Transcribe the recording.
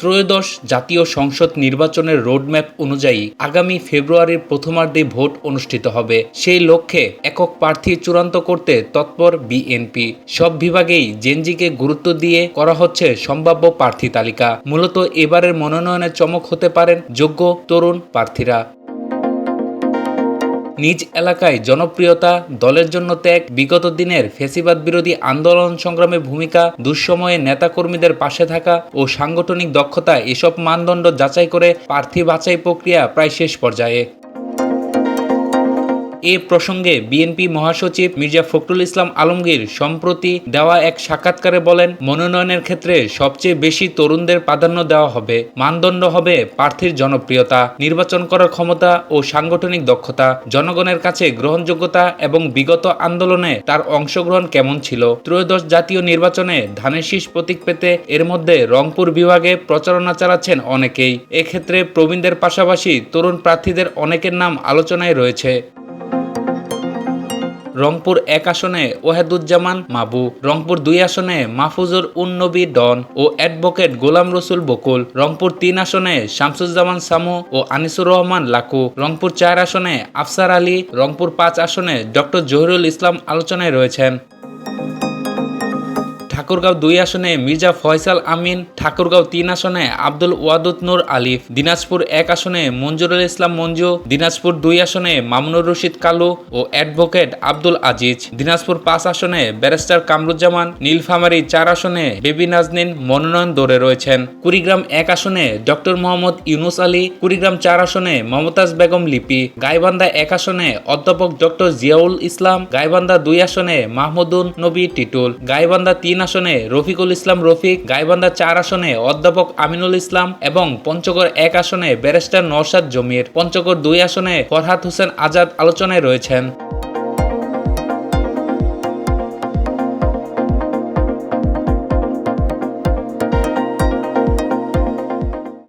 ত্রয়োদশ জাতীয় সংসদ নির্বাচনের রোডম্যাপ অনুযায়ী আগামী ফেব্রুয়ারির প্রথমার্ধে ভোট অনুষ্ঠিত হবে। সেই লক্ষ্যে একক প্রার্থী চূড়ান্ত করতে তৎপর বিএনপি। সব বিভাগেই জেনজিকে গুরুত্ব দিয়ে করা হচ্ছে সম্ভাব্য প্রার্থী তালিকা। মূলত এবারের মনোনয়নের চমক হতে পারেন যোগ্য তরুণ প্রার্থীরা। নিজ এলাকায় জনপ্রিয়তা, দলের জন্য ত্যাগ, বিগত দিনের ফেসিবাদ বিরোধী আন্দোলন সংগ্রামে ভূমিকা, দুঃসময়ে নেতাকর্মীদের পাশে থাকা ও সাংগঠনিক দক্ষতা এসব মানদণ্ড যাচাই করে প্রার্থী বাছাই প্রক্রিয়া প্রায় শেষ পর্যায়ে। এ প্রসঙ্গে বিএনপি মহাসচিব মির্জা ফখরুল ইসলাম আলমগীর সম্প্রতি দেওয়া এক সাক্ষাৎকারে বলেন, মনোনয়নের ক্ষেত্রে সবচেয়ে বেশি তরুণদের প্রাধান্য দেওয়া হবে, মানদণ্ড হবে প্রার্থীর জনপ্রিয়তা, নির্বাচন করার ক্ষমতা ও সাংগঠনিক দক্ষতা, জনগণের কাছে গ্রহণযোগ্যতা এবং বিগত আন্দোলনে তার অংশগ্রহণ কেমন ছিল। ত্রয়োদশ জাতীয় নির্বাচনে ধানের শীষ প্রতীক পেতে এর মধ্যে রংপুর বিভাগে প্রচারণা চালাচ্ছেন অনেকেই। এক্ষেত্রে প্রবীণদের পাশাপাশি তরুণ প্রার্থীদের অনেকের নাম আলোচনায় রয়েছে। রংপুর এক আসনে ওহেদুজ্জামান মাবু, রংপুর দুই আসনে মাহফুজুর উন্নবী ডন ও অ্যাডভোকেট গোলাম রসুল বকুল, রংপুর তিন আসনে শামসুজ্জামান সামু ও আনিসুর রহমান লাকু, রংপুর চার আসনে আফসার আলী, রংপুর পাঁচ আসনে ডক্টর জহিরুল ইসলাম আলোচনায় রয়েছেন। ঠাকুরগাঁও দুই আসনে মির্জা ফয়সাল আমিন, ঠাকুরগাঁও তিন আসনে আব্দুল ওয়াদুদ নূর আলিফ দিনাজপুর এক আসনে মঞ্জুরুল ইসলাম মঞ্জু, দিনাজপুর দুই আসনে মামুনুর রশিদ কালু ও অ্যাডভোকেট আব্দুল আজিজ। দিনাজপুর পাঁচ আসনে ব্যারিস্টার কামরুজ্জামান, নীলফামারী চার আসনে বেবি নাজনীন, মনোনয়ন দৌড়ে রয়েছেন। কুড়িগ্রাম এক আসনে ডক্টর মোহাম্মদ ইউনুস আলী, কুড়িগ্রাম চার আসনে মমতাজ বেগম লিপি, গাইবান্ধা এক আসনে অধ্যাপক ডক্টর জিয়াউল ইসলাম, গাইবান্ধা দুই আসনে মাহমুদুন নবী টিটুল, গাইবান্ধা তিন আসনে রফিকুল ইসলাম রফিক, গাইবান্ধা চার আসনে অধ্যাপক আমিনুল ইসলাম এবং পঞ্চগড় এক আসনে ব্যারিস্টার নওশাদ জমির, পঞ্চগড় দুই আসনে ফরহাদ হোসেন আজাদ আলোচনায় রয়েছেন।